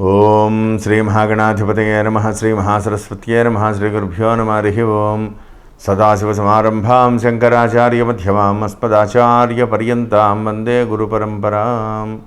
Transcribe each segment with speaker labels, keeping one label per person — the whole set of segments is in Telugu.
Speaker 1: ఓం శ్రీ మహాగణాధిపతయ నమ శ్రీ మహాసరస్వత్యే నమ శ్రీ గురుభ్యో నమ హరి ఓం. సదాశివసమారంభాం శంకరాచార్యమధ్యమాం అస్మదాచార్యపర్యంతాం వందే గురుపరంపరాం.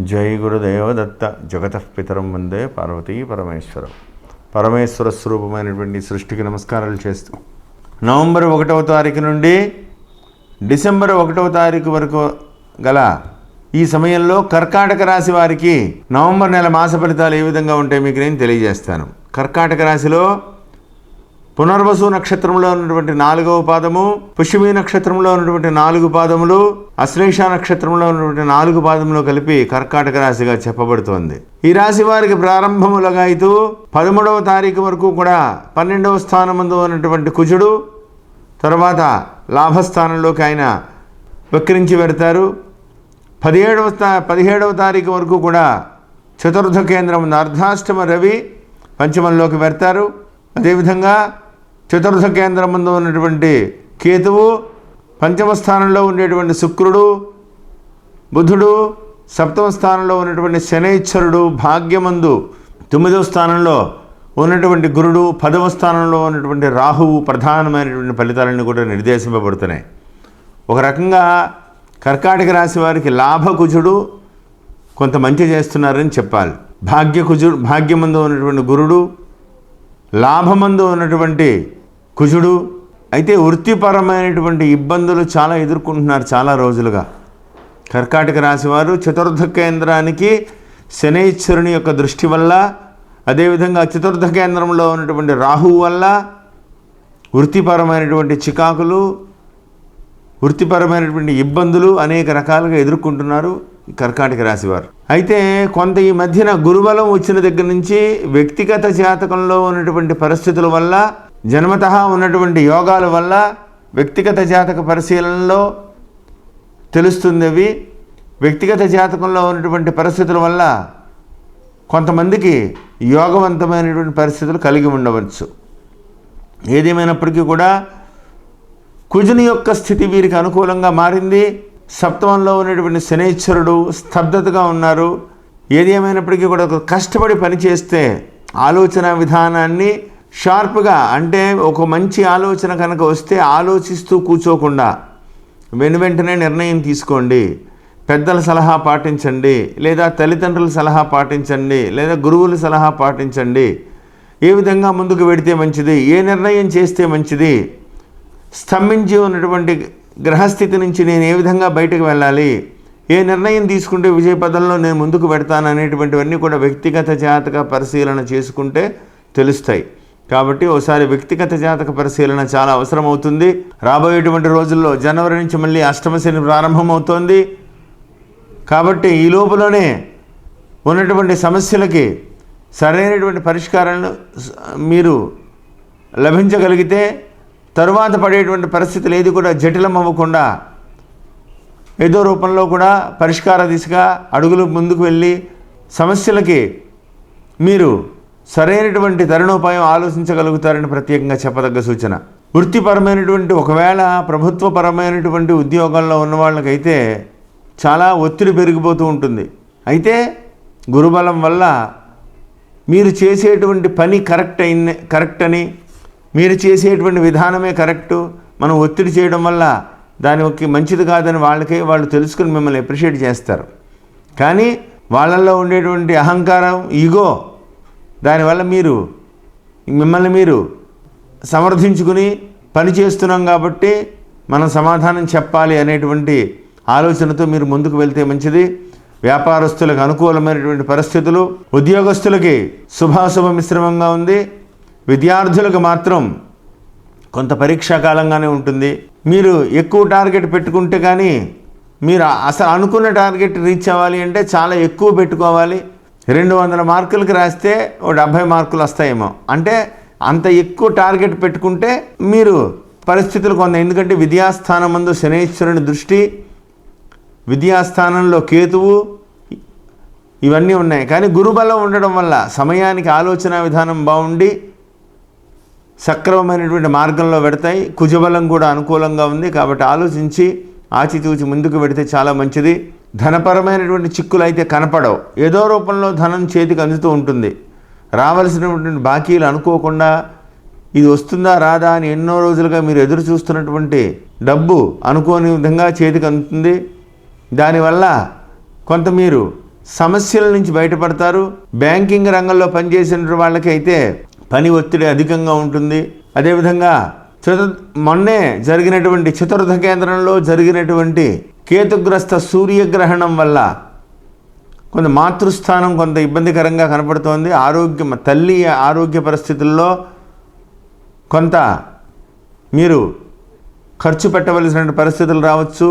Speaker 1: జై గురుదేవదత్త జగతః పితరం వందే పార్వతీ పరమేశ్వరం. పరమేశ్వర స్వరూపమైనటువంటి సృష్టికి నమస్కారాలు చేస్తూ. నవంబర్ ఒకటవ తారీఖు నుండి డిసెంబర్ ఒకటవ తారీఖు వరకు గల ఈ సమయంలో కర్కాటక రాశి వారికి నవంబర్ నెల మాస ఫలితాలు ఏ విధంగా ఉంటాయి మీకు నేను తెలియజేస్తాను. కర్కాటక రాశిలో పునర్వసు నక్షత్రంలో ఉన్నటువంటి నాలుగవ పాదము పుష్యమి నక్షత్రంలో ఉన్నటువంటి నాలుగు పాదములు అశ్లేష నక్షత్రంలో ఉన్నటువంటి నాలుగు పాదములు కలిపి కర్కాటక రాశిగా చెప్పబడుతోంది. ఈ రాశి వారికి ప్రారంభములుగా అయితే పదమూడవ తారీఖు వరకు కూడా పన్నెండవ స్థానముందు ఉన్నటువంటి కుజుడు తర్వాత లాభస్థానంలోకి ఆయన వక్రించి పెడతారు. పదిహేడవ పదిహేడవ తారీఖు వరకు కూడా చతుర్థ కేంద్రం ఉంది. అర్ధాష్టమ రవి పంచమంలోకి పెడతారు అదేవిధంగా చతుర్థ కేంద్రం ముందు ఉన్నటువంటి కేతువు పంచమ స్థానంలో ఉండేటువంటి శుక్రుడు బుధుడు సప్తమ స్థానంలో ఉన్నటువంటి శనైశ్వరుడు భాగ్యమందు తొమ్మిదవ స్థానంలో ఉన్నటువంటి గురుడు పదవ స్థానంలో ఉన్నటువంటి రాహువు ప్రధానమైనటువంటి ఫలితాలన్నీ కూడా నిర్దేశింపబడుతున్నాయి ఒక రకంగా కర్కాటక రాశి వారికి లాభకుజుడు కొంత మంచి చేస్తున్నారని చెప్పాలి. భాగ్యకుజుడు భాగ్యమందు ఉన్నటువంటి గురుడు లాభమందు ఉన్నటువంటి కుజుడు అయితే వృత్తిపరమైనటువంటి ఇబ్బందులు చాలా ఎదుర్కొంటున్నారు చాలా రోజులుగా. కర్కాటక రాశి వారు చతుర్థ కేంద్రానికి శనైశ్వరుని యొక్క దృష్టి వల్ల అదేవిధంగా చతుర్థ కేంద్రంలో ఉన్నటువంటి రాహువు వల్ల వృత్తిపరమైనటువంటి చికాకులు వృత్తిపరమైనటువంటి ఇబ్బందులు అనేక రకాలుగా ఎదుర్కొంటున్నారు కర్కాటక రాశివారు అయితే కొంత ఈ మధ్యన గురుబలం వచ్చిన దగ్గర నుంచి వ్యక్తిగత జాతకంలో ఉన్నటువంటి పరిస్థితుల వల్ల జన్మత ఉన్నటువంటి యోగాల వల్ల వ్యక్తిగత జాతక పరిశీలనలో తెలుస్తుంది వ్యక్తిగత జాతకంలో ఉన్నటువంటి పరిస్థితుల వల్ల కొంతమందికి యోగవంతమైనటువంటి పరిస్థితులు కలిగి ఉండవచ్చు. ఏదేమైనప్పటికీ కూడా కుజుని యొక్క స్థితి వీరికి అనుకూలంగా మారింది. సప్తమంలో ఉన్నటువంటి శనేశ్వరుడు స్తబ్దతగా ఉన్నారు. ఏది ఏమైనప్పటికీ కూడా ఒక కష్టపడి పనిచేస్తే ఆలోచన విధానాన్ని షార్ప్గా అంటే ఒక మంచి ఆలోచన కనుక వస్తే ఆలోచిస్తూ కూర్చోకుండా వెను వెంటనే నిర్ణయం తీసుకోండి. పెద్దల సలహా పాటించండి లేదా తల్లిదండ్రుల సలహా పాటించండి లేదా గురువుల సలహా పాటించండి. ఏ విధంగా ముందుకు వెడితే మంచిది? ఏ నిర్ణయం చేస్తే మంచిది? స్తంభించి ఉన్నటువంటి గ్రహస్థితి నుంచి నేను ఏ విధంగా బయటకు వెళ్ళాలి? ఏ నిర్ణయం తీసుకుంటే విజయపదంలో నేను ముందుకు పెడతాను అనేటువంటివన్నీ కూడా వ్యక్తిగత జాతక పరిశీలన చేసుకుంటే తెలుస్తాయి. కాబట్టి ఒకసారి వ్యక్తిగత జాతక పరిశీలన చాలా అవసరం అవుతుంది రాబోయేటువంటి రోజుల్లో జనవరి నుంచి మళ్ళీ అష్టమ ప్రారంభమవుతోంది. కాబట్టి ఈ లోపలనే ఉన్నటువంటి సమస్యలకి సరైనటువంటి పరిష్కారాలను మీరు లభించగలిగితే తరువాత పడేటువంటి పరిస్థితులు ఏది కూడా జటిలం అవ్వకుండా ఏదో రూపంలో కూడా పరిష్కార దిశగా అడుగులు ముందుకు వెళ్ళి సమస్యలకి మీరు సరైనటువంటి తరుణోపాయం ఆలోచించగలుగుతారని ప్రత్యేకంగా చెప్పదగ్గ సూచన. వృత్తిపరమైనటువంటి ఒకవేళ ప్రభుత్వపరమైనటువంటి ఉద్యోగాల్లో ఉన్న వాళ్ళకైతే చాలా ఒత్తిడి పెరిగిపోతూ ఉంటుంది. అయితే గురుబలం వల్ల మీరు చేసేటువంటి పని కరెక్ట్ అయిన కరెక్ట్ అని మీరు చేసేటువంటి విధానమే కరెక్టు. మనం ఒత్తిడి చేయడం వల్ల దాని ఒక మంచిది కాదని వాళ్ళకే వాళ్ళు తెలుసుకుని మిమ్మల్ని అప్రిషియేట్ చేస్తారు. కానీ వాళ్ళల్లో ఉండేటువంటి అహంకారం ఈగో దానివల్ల మీరు మిమ్మల్ని మీరు సమర్థించుకుని పని చేస్తున్నాం కాబట్టి మనం సమాధానం చెప్పాలి అనేటువంటి ఆలోచనతో మీరు ముందుకు వెళ్తే మంచిది. వ్యాపారస్తులకు అనుకూలమైనటువంటి పరిస్థితులు ఉద్యోగస్తులకి శుభాశుభ మిశ్రమంగా ఉంది. విద్యార్థులకు మాత్రం కొంత పరీక్షా కాలంగానే ఉంటుంది. మీరు ఎక్కువ టార్గెట్ పెట్టుకుంటే కానీ మీరు అసలు అనుకున్న టార్గెట్ రీచ్ అవ్వాలి అంటే చాలా ఎక్కువ పెట్టుకోవాలి. రెండు వందల మార్కులకి రాస్తే ఓ డెబ్భై మార్కులు వస్తాయేమో. అంటే అంత ఎక్కువ టార్గెట్ పెట్టుకుంటే మీరు పరిస్థితులు కొంత ఎందుకంటే విద్యాస్థానం ముందు శనేశ్వరుని దృష్టి విద్యాస్థానంలో కేతువు ఇవన్నీ ఉన్నాయి. కానీ గురుబలం ఉండడం వల్ల సమయానికి ఆలోచన విధానం బాగుండి సక్రమమైనటువంటి మార్గంలో పెడతాయి. కుజబలం కూడా అనుకూలంగా ఉంది కాబట్టి ఆలోచించి ఆచితూచి ముందుకు పెడితే చాలా మంచిది. ధనపరమైనటువంటి చిక్కులు అయితే కనపడవు. ఏదో రూపంలో ధనం చేతికి అందుతూ ఉంటుంది. రావలసినటువంటి బాకీలు అనుకోకుండా ఇది వస్తుందా రాదా అని ఎన్నో రోజులుగా మీరు ఎదురు చూస్తున్నటువంటి డబ్బు అనుకోని విధంగా చేతికి అందుతుంది. దానివల్ల కొంత మీరు సమస్యల నుంచి బయటపడతారు. బ్యాంకింగ్ రంగంలో పనిచేసిన వాళ్ళకి అయితే పని ఒత్తిడి అధికంగా ఉంటుంది. అదేవిధంగా చతు మొన్నే జరిగినటువంటి చతుర్థ కేంద్రంలో జరిగినటువంటి కేతుగ్రస్త సూర్యగ్రహణం వల్ల కొంత మాతృస్థానం కొంత ఇబ్బందికరంగా కనపడుతోంది. ఆరోగ్యం తల్లి ఆరోగ్య పరిస్థితుల్లో కొంత మీరు ఖర్చు పెట్టవలసిన పరిస్థితులు రావచ్చు.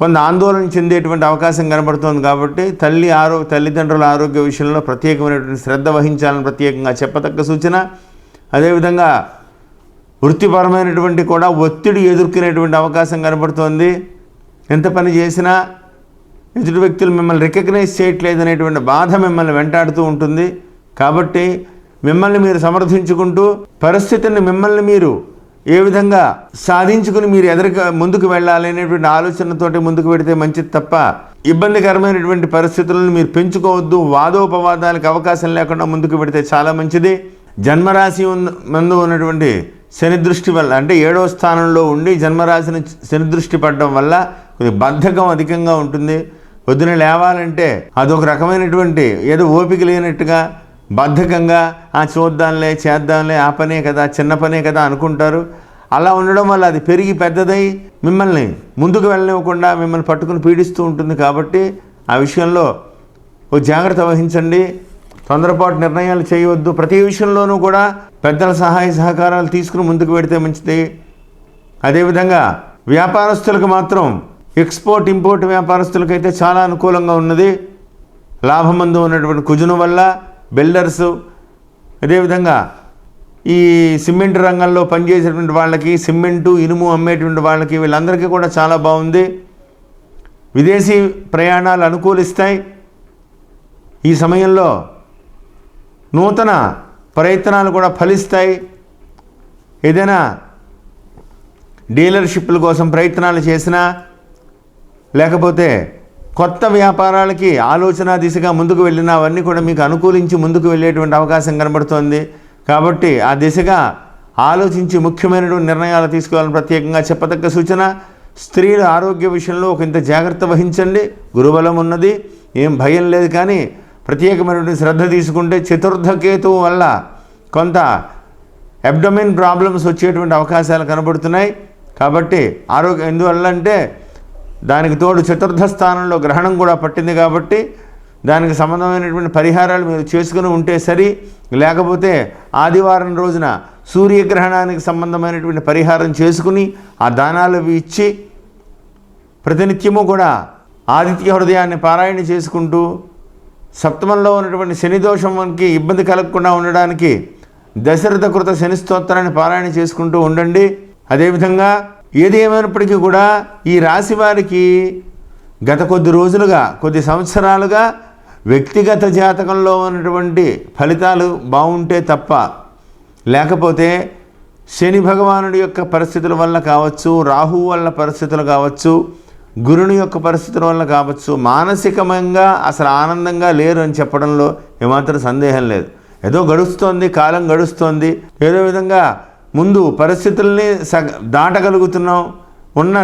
Speaker 1: కొంత ఆందోళన చెందేటువంటి అవకాశం కనబడుతోంది కాబట్టి తల్లి ఆరో తల్లిదండ్రుల ఆరోగ్య విషయంలో ప్రత్యేకమైనటువంటి శ్రద్ధ వహించాలని ప్రత్యేకంగా చెప్పతక్క సూచన. అదేవిధంగా వృత్తిపరమైనటువంటి కూడా ఒత్తిడి ఎదుర్కొనేటువంటి అవకాశం కనబడుతోంది. ఎంత పని చేసినా ఎదుటి వ్యక్తులు మిమ్మల్ని రికగ్నైజ్ చేయట్లేదు అనేటువంటి బాధ మిమ్మల్ని వెంటాడుతూ ఉంటుంది. కాబట్టి మిమ్మల్ని మీరు సమర్థించుకుంటూ పరిస్థితిని మిమ్మల్ని మీరు ఏ విధంగా సాధించుకుని మీరు ఎదురుగా ముందుకు వెళ్ళాలి అనేటువంటి ఆలోచనతోటి ముందుకు పెడితే మంచిది తప్ప ఇబ్బందికరమైనటువంటి పరిస్థితులను మీరు పెంచుకోవద్దు వాదోపవాదాలకు అవకాశం లేకుండా ముందుకు పెడితే చాలా మంచిది. జన్మరాశి ముందు మందు ఉన్నటువంటి శని దృష్టి వల్ల అంటే ఏడవ స్థానంలో ఉండి జన్మరాశిని శని దృష్టి పడడం వల్ల కొద్ది బద్ధకం అధికంగా ఉంటుంది. పొద్దున లేవాలంటే అదొక రకమైనటువంటి ఏదో ఓపిక లేనట్టుగా బద్ధకంగా ఆ చూద్దాంలే చేద్దాంలే ఆ పనే కదా చిన్న పనే కదా అనుకుంటారు. అలా ఉండడం వల్ల అది పెరిగి పెద్దదై మిమ్మల్ని ముందుకు వెళ్ళనివ్వకుండా మిమ్మల్ని పట్టుకుని పీడిస్తూ ఉంటుంది కాబట్టి ఆ విషయంలో ఓ జాగ్రత్త వహించండి. తొందరపాటు నిర్ణయాలు చేయవద్దు. ప్రతి విషయంలోనూ కూడా పెద్దల సహాయ సహకారాలు తీసుకుని ముందుకు పెడితే మంచిది. అదేవిధంగా వ్యాపారస్తులకు మాత్రం ఎక్స్పోర్ట్ ఇంపోర్ట్ వ్యాపారస్తులకైతే చాలా అనుకూలంగా ఉన్నది. లాభమందు ఉన్నటువంటి కుజును వల్ల బిల్డర్స్ అదేవిధంగా ఈ సిమెంట్ రంగంలో పనిచేసేటువంటి వాళ్ళకి సిమెంటు ఇనుము అమ్మేటువంటి వాళ్ళకి వీళ్ళందరికీ కూడా చాలా బాగుంది. విదేశీ ప్రయాణాలు అనుకూలిస్తాయి. ఈ సమయంలో నూతన ప్రయత్నాలు కూడా ఫలిస్తాయి. ఏదైనా డీలర్షిప్ల కోసం ప్రయత్నాలు చేసినా లేకపోతే కొత్త వ్యాపారాలకి ఆలోచన దిశగా ముందుకు వెళ్ళిన అవన్నీ కూడా మీకు అనుకూలించి ముందుకు వెళ్ళేటువంటి అవకాశం కనబడుతోంది. కాబట్టి ఆ దిశగా ఆలోచించి ముఖ్యమైనటువంటి నిర్ణయాలు తీసుకోవాలని ప్రత్యేకంగా చెప్పదగ్గ సూచన స్త్రీల ఆరోగ్య విషయంలో ఒక ఇంత జాగ్రత్త వహించండి. గురుబలం ఉన్నది ఏం భయం లేదు కానీ ప్రత్యేకమైనటువంటి శ్రద్ధ తీసుకుంటే చతుర్థ కేతువు వల్ల కొంత అబ్డమిన్ ప్రాబ్లమ్స్ వచ్చేటువంటి అవకాశాలు కనబడుతున్నాయి. కాబట్టి ఆరోగ్యం ఎందువల్ల అంటే దానికి తోడు చతుర్థ స్థానంలో గ్రహణం కూడా పట్టింది కాబట్టి దానికి సంబంధమైనటువంటి పరిహారాలు మీరు చేసుకుని ఉంటే సరి. లేకపోతే ఆదివారం రోజున సూర్యగ్రహణానికి సంబంధమైనటువంటి పరిహారం చేసుకుని ఆ దానాలు అవి ఇచ్చి ప్రతినిత్యము కూడా ఆదిత్య హృదయాన్ని పారాయణ చేసుకుంటూ సప్తమంలో ఉన్నటువంటి శని దోషంకి ఇబ్బంది కలగకుండా ఉండడానికి దశరథ కృత శని స్తోత్రాన్ని పారాయణ చేసుకుంటూ ఉండండి. అదేవిధంగా ఏది ఏమైనప్పటికీ కూడా ఈ రాశి వారికి గత కొద్ది రోజులుగా కొద్ది సంవత్సరాలుగా వ్యక్తిగత జాతకంలో ఉన్నటువంటి ఫలితాలు బాగుంటే తప్ప లేకపోతే శని భగవానుడి యొక్క పరిస్థితుల వల్ల కావచ్చు రాహు వల్ల పరిస్థితులు కావచ్చు గురుని యొక్క పరిస్థితుల వల్ల కావచ్చు మానసికంగా అసలు ఆనందంగా లేరు అని చెప్పడంలో ఏమాత్రం సందేహం లేదు. ఏదో గడుస్తోంది కాలం గడుస్తోంది ఏదో విధంగా ముందు పరిస్థితుల్ని సగ దాటగలుగుతున్నాం ఉన్న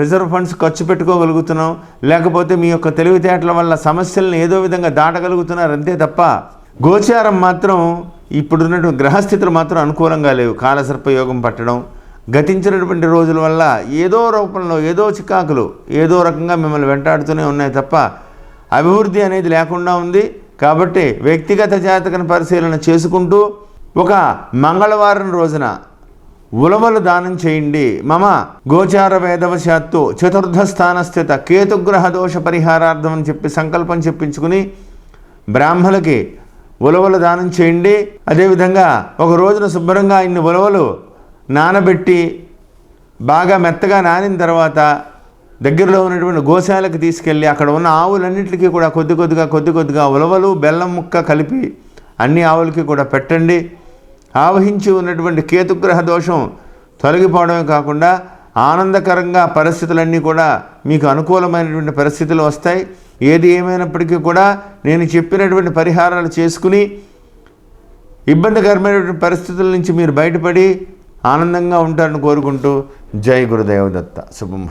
Speaker 1: రిజర్వ్ ఫండ్స్ ఖర్చు పెట్టుకోగలుగుతున్నాం లేకపోతే మీ యొక్క తెలివితేటల వల్ల సమస్యలను ఏదో విధంగా దాటగలుగుతున్నారు అంతే తప్ప గోచారం మాత్రం ఇప్పుడున్నటువంటి గ్రహస్థితులు మాత్రం అనుకూలంగా లేవు. కాలసర్ప యోగం పట్టడం గతించినటువంటి రోజుల వల్ల ఏదో రూపంలో ఏదో చికాకులు ఏదో రకంగా మిమ్మల్ని వెంటాడుతూనే ఉన్నాయి తప్ప అభివృద్ధి అనేది లేకుండా ఉంది. కాబట్టి వ్యక్తిగత జాతకను పరిశీలన చేసుకుంటూ ఒక మంగళవారం రోజున ఉలవలు దానం చేయండి. మమ గోచార వేదవశాత్తు చతుర్థ స్థానస్థిత కేతుగ్రహ దోష పరిహారార్థం అని చెప్పి సంకల్పం చెప్పించుకుని బ్రాహ్మలకి ఉలవలు దానం చేయండి. అదేవిధంగా ఒక రోజున శుభ్రంగా ఇన్ని ఉలవలు నానబెట్టి బాగా మెత్తగా నానిన తర్వాత దగ్గరలో ఉన్నటువంటి గోశాలకు తీసుకెళ్ళి అక్కడ ఉన్న ఆవులన్నింటికి కూడా కొద్ది కొద్దిగా కొద్ది కొద్దిగా ఉలవలు బెల్లం ముక్క కలిపి అన్ని ఆవులకి కూడా పెట్టండి. ఆవహించి ఉన్నటువంటి కేతుగ్రహ దోషం తొలగిపోవడమే కాకుండా ఆనందకరంగా పరిస్థితులన్నీ కూడా మీకు అనుకూలమైనటువంటి పరిస్థితులు వస్తాయి. ఏది ఏమైనప్పటికీ కూడా నేను చెప్పినటువంటి పరిహారాలు చేసుకుని ఇబ్బందికరమైనటువంటి పరిస్థితుల నుంచి మీరు బయటపడి ఆనందంగా ఉంటారని కోరుకుంటూ జై గురుదేవదత్త. శుభం